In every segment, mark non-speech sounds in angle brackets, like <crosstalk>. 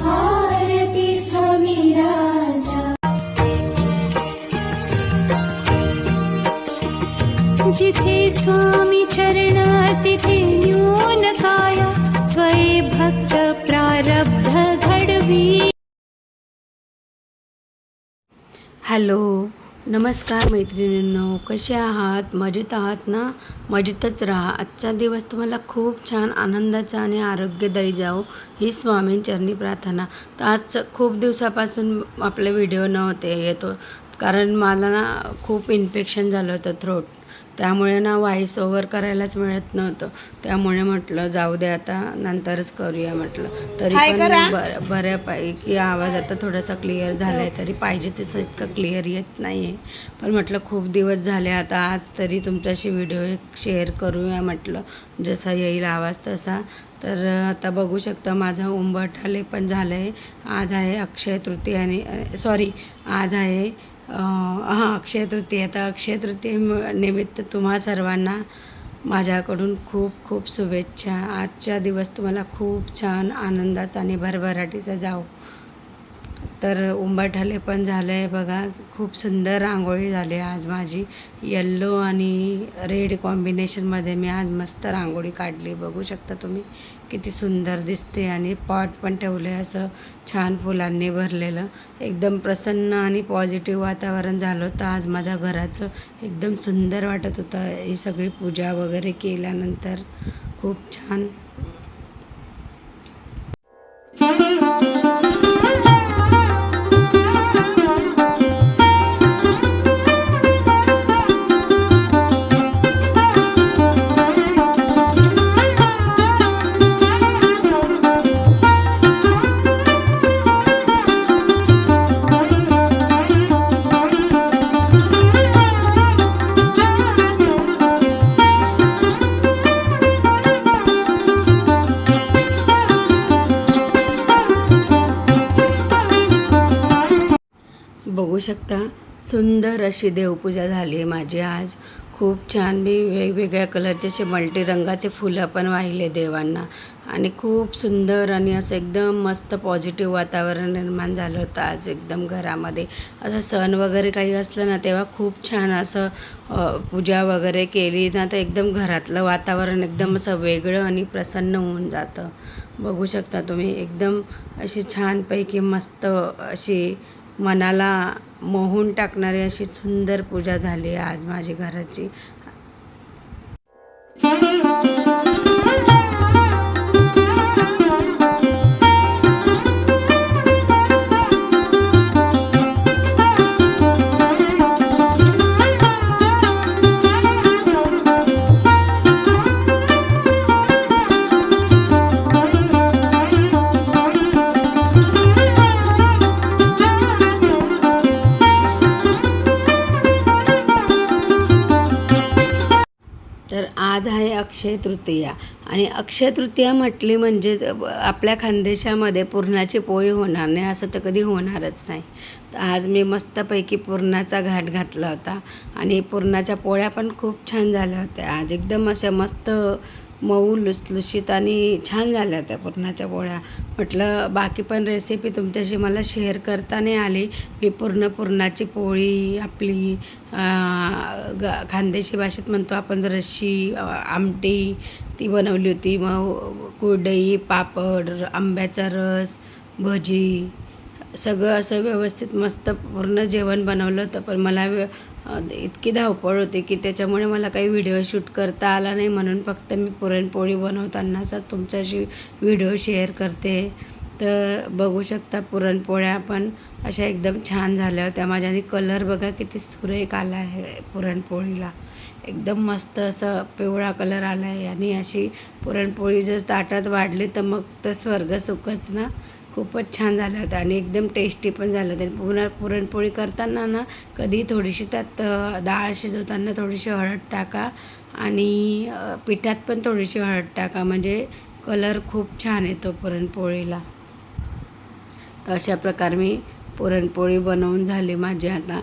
भारती स्वामी राजा जिथे स्वामी चरण तिथे न्यून काया स्वये भक्त प्रारब्ध घडवी। हॅलो नमस्कार मैत्रिणींनो कसे आहात? मजेत आहात ना? मजेतच राहा. आजचा दिवस तुम्हाला खूप छान आनंदाचा आणि आरोग्यदायी जाओ ही स्वामींचरणी प्रार्थना. तर आज खूप दिवसापासून आपले व्हिडिओ नव्हते येतो हो. कारण मला ना खूप इन्फेक्शन झालं होतं थ्रोट त्यामुळे ना व्हॉइस ओव्हर करायलाच मिळत नव्हतं. त्यामुळे म्हटलं जाऊ दे आता नंतरच करूया म्हटलं. तरी पण बर बऱ्यापैकी आवाज आता थोडासा क्लिअर झाला आहे तरी पाहिजे तसं इतकं क्लिअर येत नाही आहे पण म्हटलं खूप दिवस झाले आता आज तरी तुमच्याशी व्हिडिओ एक शेअर करूया म्हटलं. जसा येईल आवाज तसा. तर आता बघू शकता माझं उंबरठाले पण झालं आहे आज आहे अक्षय तृतीया आणि सॉरी आज आहे हां अक्षय तृतीया तर अक्षय तृतीये निमित्त तुम्हा सर्वांना माझ्याकडून खूप खूप शुभेच्छा. आजचा दिवस तुम्हाला खूप छान आनंदाचा आणि भरभराटीचा जाओ तर उंबरठाले पण झालं आहे बघा. खूप सुंदर रांगोळी झाली आज माझी. येल्लो आणि रेड कॉम्बिनेशनमध्ये मी आज मस्त रांगोळी काढली. बघू शकता तुम्ही किती सुंदर दिसते आणि पॉट पण ठेवले असं छान फुलांनी भरलेलं. एकदम प्रसन्न आणि पॉझिटिव्ह वातावरण झालं होतं आज माझ्या घराचं. एकदम सुंदर वाटत होतं. ही सगळी पूजा वगैरे केल्यानंतर खूप छान. बघू शकता. सुंदर अशी देवपूजा झाली आहे माझी आज. खूप छान मी वेगवेगळ्या कलरचे असे मल्टीरंगाचे फुलं पण वाहिले देवांना. आणि खूप सुंदर आणि असं एकदम मस्त पॉझिटिव्ह वातावरण निर्माण झालं होतं आज एकदम घरामध्ये. असं सण वगैरे काही असलं ना तेव्हा खूप छान असं पूजा वगैरे केली ना तर एकदम घरातलं वातावरण एकदम असं वेगळं आणि प्रसन्न होऊन जातं. बघू शकता तुम्ही एकदम अशी छानपैकी मस्त अशी मनाला मोहून टाकणारी अशी सुंदर पूजा झाली आहे आज माझी घराची. अक्षय तृतीया. आणि अक्षय तृतीया म्हटली म्हणजे आपल्या खानदेशामध्ये पुरणाची पोळी होणार नाही असं तर कधी होणारच नाही. तर आज मी मस्तपैकी पुरणाचा घाट घातला होता आणि पुरणाच्या पोळ्या पण खूप छान झाल्या होत्या. आज एकदम अशा मस्त मऊ लुसलुशीत आणि छान झाल्या त्या पुरणाच्या पोळ्या. म्हटलं बाकी पण रेसिपी तुमच्याशी मला शेअर करता नाही आली. मी पूर्ण पुरणाची पोळी आपली ग खानदेशी भाषेत म्हणतो आपण रशी आमटी ती बनवली होती. मग कुरडई पापड आंब्याचा रस भजी सगळं असं व्यवस्थित मस्त पूर्ण जेवण बनवलं होतं. पण मला इतकी धावपळ होती की त्याच्यामुळे मला काही व्हिडिओ शूट करता आला नाही म्हणून फक्त मी पुरणपोळी बनवतानाचा तुमच्याशी व्हिडिओ शेअर करते. तर बघू शकता पुरणपोळ्या पण अशा एकदम छान झाल्या होत्या. माझ्या आणि कलर बघा किती सुरेख आला आहे पुरणपोळीला. एकदम मस्त असं पिवळा कलर आला आहे. आणि अशी पुरणपोळी जर ताटात वाढली तर मग तर स्वर्ग सुखच ना? खूपच छान झालं होतं आणि एकदम टेस्टी पण झालं होतं. आणि पुन्हा पुरणपोळी करताना ना कधी थोडीशी त्यात डाळ शिजवताना थोडीशी हळद टाका आणि पिठात पण थोडीशी हळद टाका. म्हणजे कलर खूप छान येतो पुरणपोळीला. तर अशा प्रकारे मी पुरणपोळी बनवून झाली माझी आता.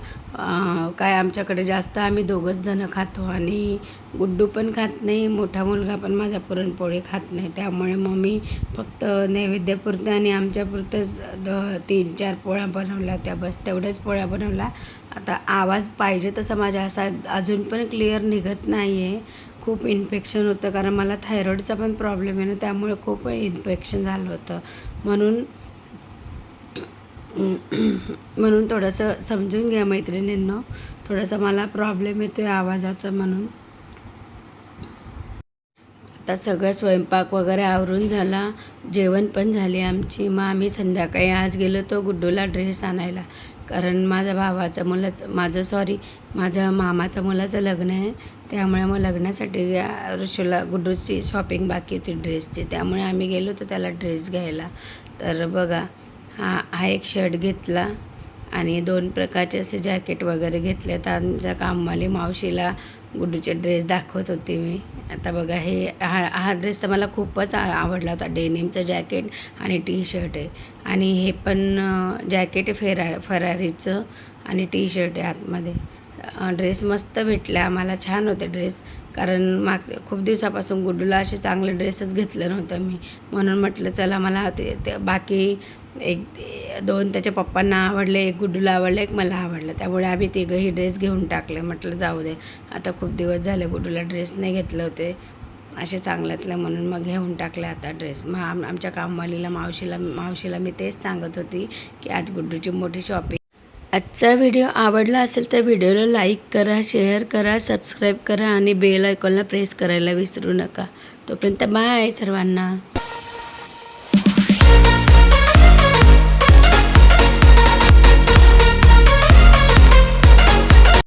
काय आमच्याकडे जास्त आम्ही दोघंच जणं खातो आणि गुड्डू पण खात नाही मोठा मुलगा पण माझा पुरणपोळी खात नाही. त्यामुळे मग मी फक्त नैवेद्यापुरतं आणि आमच्यापुरतंच द तीन चार पोळ्या बनवल्या. त्या बस तेवढ्याच पोळ्या बनवल्या. आता आवाज पाहिजे तसा माझ्या असा अजून पण क्लिअर निघत नाही आहे खूप इन्फेक्शन होतं कारण मला थायरॉईडचा पण प्रॉब्लेम आहे ना त्यामुळे खूप इन्फेक्शन झालं होतं. म्हणून <clears throat> म्हणून थोडंसं समजून घ्या मैत्रिणींनो. थोडंसं मला प्रॉब्लेम येतो आहे आवाजाचा म्हणून. आता सगळं स्वयंपाक वगैरे आवरून झाला. जेवण पण झाली आमची. मग आम्ही संध्याकाळी आज गेलो तो गुड्डूला ड्रेस आणायला. कारण माझ्या भावाचं मुलाचं माझं सॉरी माझ्या मामाचं मुलाचं लग्न आहे. त्यामुळे मग लग्नासाठी ऋषूला गुड्डूची शॉपिंग बाकी होती ड्रेसची त्यामुळे आम्ही गेलो होतो त्याला ड्रेस घ्यायला. तर बघा हा हा एक शर्ट घेतला आणि दोन प्रकारचे असे जॅकेट वगैरे घेतले. तर आमच्या कामवाली मावशीला गुड्डूचे ड्रेस दाखवत होते मी. आता बघा हे हा हा ड्रेस तर मला खूपच आ आवडला होता. डेनिमचं जॅकेट आणि टी शर्ट आहे. आणि हे पण जॅकेट फेरा फरारीचं आणि टी शर्ट आहे आतमध्ये. ड्रेस मस्त भेटला. आम्हाला छान होते ड्रेस कारण माग खूप दिवसापासून गुड्डूला असे चांगले ड्रेसच घेतलं नव्हतं मी. म्हणून म्हटलं चला मला ते ते बाकी एक दोन त्याच्या पप्पांना आवडले एक गुड्डूला आवडलं एक मला आवडलं. त्यामुळे आम्ही तिघंही ड्रेस घेऊन टाकले. म्हटलं जाऊ दे. आता खूप दिवस झाले गुड्डूला ड्रेस नाही घेतले होते. असे चांगल्यातले म्हणून मग घेऊन टाकले आता ड्रेस मग आम आमच्या कामवालीला मावशीला मावशीला मी तेच सांगत होती की आज गुड्डूची मोठी शॉपिंग आजचा व्हिडिओ आवडला असेल तर व्हिडिओला लाईक करा शेअर करा सबस्क्राईब करा आणि बेल आयकॉनला प्रेस करायला विसरू नका. तोपर्यंत बाय सर्वांना.